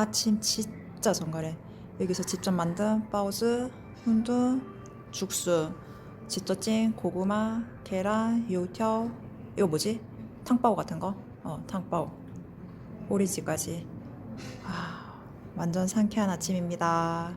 와 아침 진짜 정갈해. 여기서 직접 만든 바오즈, 훈두, 죽수 직접 찐 고구마, 계란, 요条 이거 뭐지? 탕바오 같은 거? 어 탕바오. 오리지까지. 아, 완전 상쾌한 아침입니다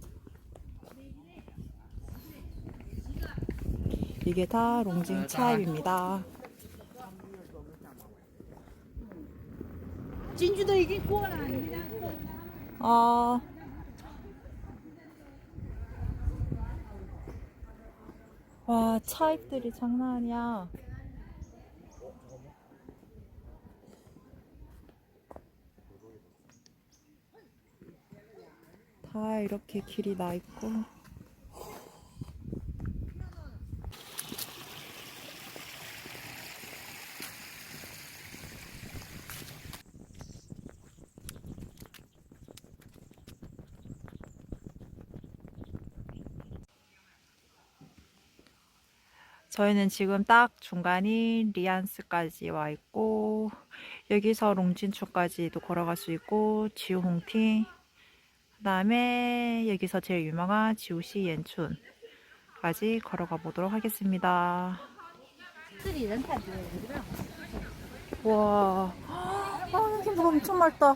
이게 다 롱징 아, 차입입니다. 진주도 이게 꼬라 아닙니다. 어, 와 차입들이 장난 아니야. 다 이렇게 길이 나 있고. 저희는 지금 딱 중간인 리안스까지 와 있고 여기서 롱진추까지도 걸어갈 수 있고 지우홍팅 그다음에 여기서 제일 유명한 지우시 옌춘까지 걸어가 보도록 하겠습니다. 와, 아, 여기 엄청 맑다.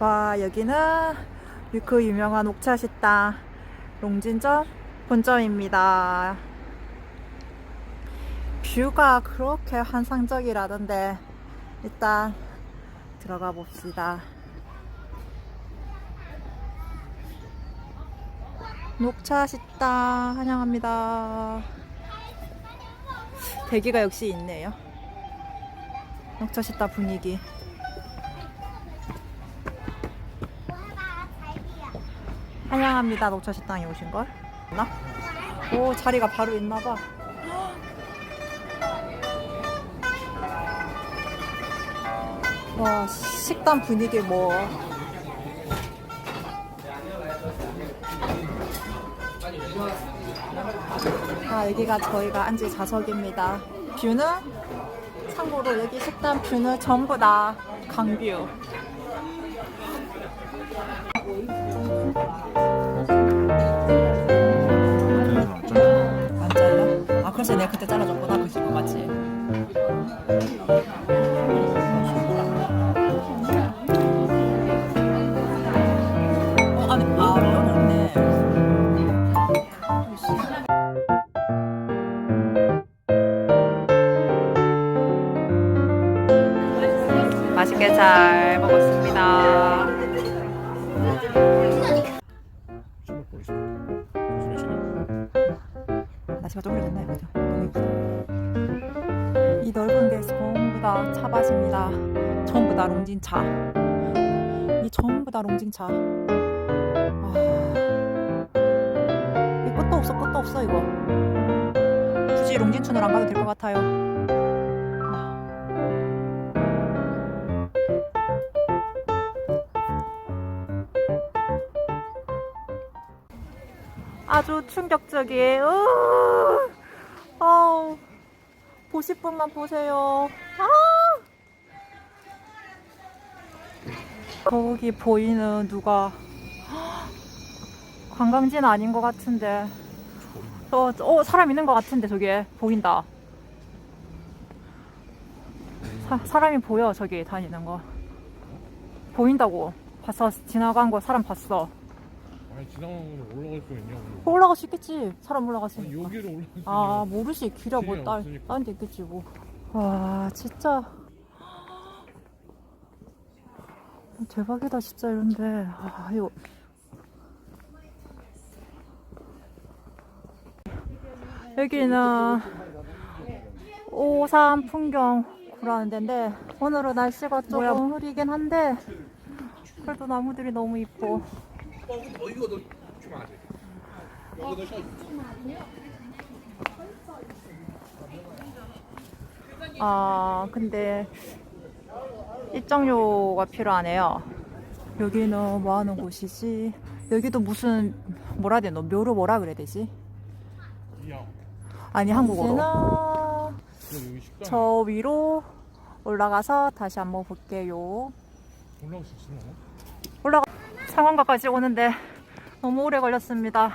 와, 여기는 그 유명한 옥차 식당 롱진점 본점입니다. 뷰가 그렇게 환상적이라던데 일단 들어가 봅시다. 녹차 식당 환영합니다. 대기가 역시 있네요. 녹차 식당 분위기. 환영합니다. 녹차 식당에 오신 걸. 나? 오 자리가 바로 있나 봐. 와 식당 분위기 뭐 아, 여기가 저희가 앉을 좌석입니다. 뷰는 참고로 여기 식당 뷰는 전부 다 강뷰. 그래서 내가 그때 잘라줬구나. 그 친구 맞지? 저쪽으로 갔나요? 그죠? 이 넓은 데서 전부 다 차밭입니다. 전부 다 롱진차. 이 전부 다 롱진차. 아... 이 끝도 없어, 끝도 없어 이거. 굳이 롱진춘을 안 가도 될 것 같아요. 아주 충격적이에요. 아우, 보실 분만 보세요. 아! 거기 보이는 누가 관광지는 아닌 것 같은데. 어, 어 사람 있는 것 같은데 저기에 보인다. 사, 사람이 보여 저기 다니는 거. 보인다고. 봤어 지나간 거 사람 봤어. 아니 지나가면 올라갈 거 있냐고 올라갈 수 있겠지. 사람 아니 올라갔으니까. 여기로 올라갈 수아 있냐고 모르지 길이야 길이 없으니까. 딴데 있겠지 뭐. 와 진짜 대박이다 진짜 이런데. 아 이거 여기는 오산 풍경 구라는 데인데 오늘은 날씨가 조금 흐리긴 한데 그래도 나무들이 너무 이뻐. 아 근데 입장료가 필요하네요. 여기는 뭐 하는 곳이지? 여기도 무슨 뭐라 해야 되노? 묘로 뭐라 그래야 되지? 아니 한국어로. 저 위로 올라가서 다시 한번 볼게요. 올라갈 수 있으나? 올라가 상황가까지 오는데 너무 오래 걸렸습니다.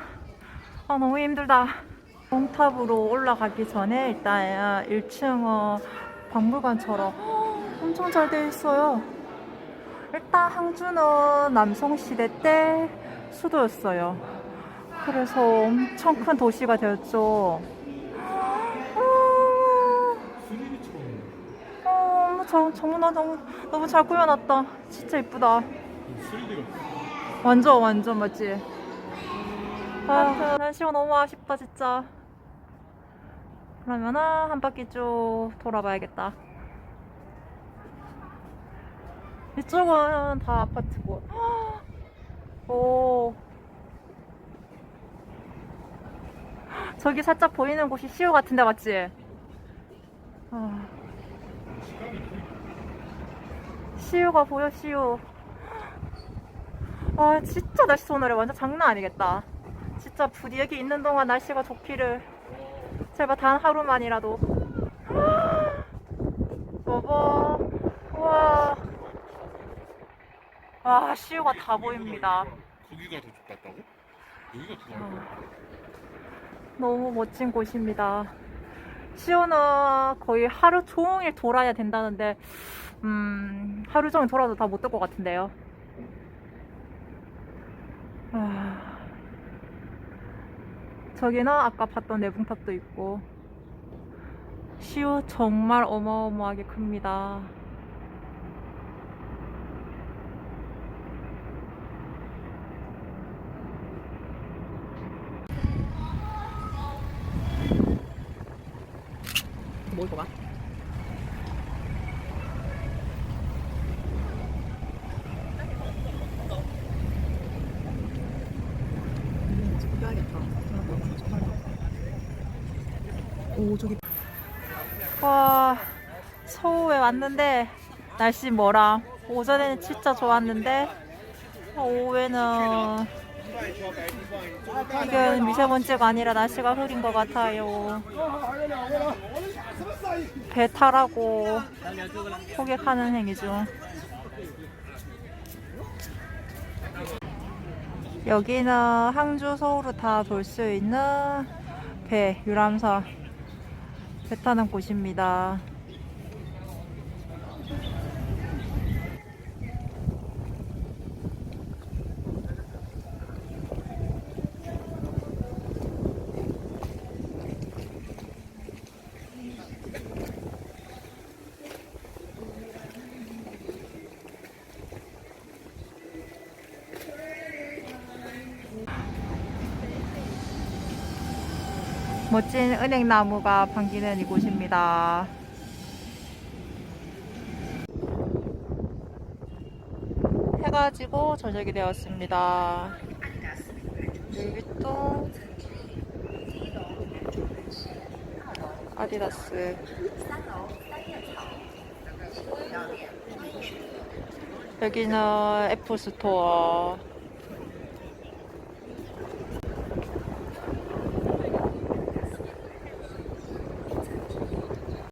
아 너무 힘들다. 몽탑으로 올라가기 전에 일단 1층 박물관처럼 엄청 잘돼 있어요. 일단 항주는 남성 시대 때 수도였어요. 그래서 엄청 큰 도시가 되었죠. 음, 어, 너무 잘, 너무 너무 잘 꾸며놨다. 진짜 이쁘다. 완전 완전 맞지. 아 날씨가 너무 아쉽다 진짜. 그러면은 한 바퀴 쭉 돌아봐야겠다. 이쪽은 다 아파트고. 오. 저기 살짝 보이는 곳이 시우 같은데 맞지? 아. 시우가 보여 시우. 아 진짜 날씨 오늘에 완전 장난 아니겠다. 진짜 부디 여기 있는 동안 날씨가 좋기를. 제발 단 하루만이라도. 여보 우와. 와 시우가 다 보입니다. 거기가 더 좋았다고? 여기가 더 나을 거야. 너무 멋진 곳입니다. 시우는 거의 하루 종일 돌아야 된다는데 음 하루 종일 돌아도 다 못 될 것 같은데요 아, 저기는 아까 봤던 내붕탑도 있고 시우 정말 어마어마하게 큽니다. 오 저기. 와 서울에 왔는데 날씨 뭐라? 오전에는 진짜 좋았는데 오후에는 이건 미세먼지가 아니라 날씨가 흐린 것 같아요. 배 타라고 호객하는 행위 중 여기는 항주 서울을 다 돌 수 있는 배 유람선 배 타는 곳입니다. 멋진 은행나무가 반기는 이곳입니다. 해가 지고 저녁이 되었습니다. 또 아디다스. 여기는 애플 스토어.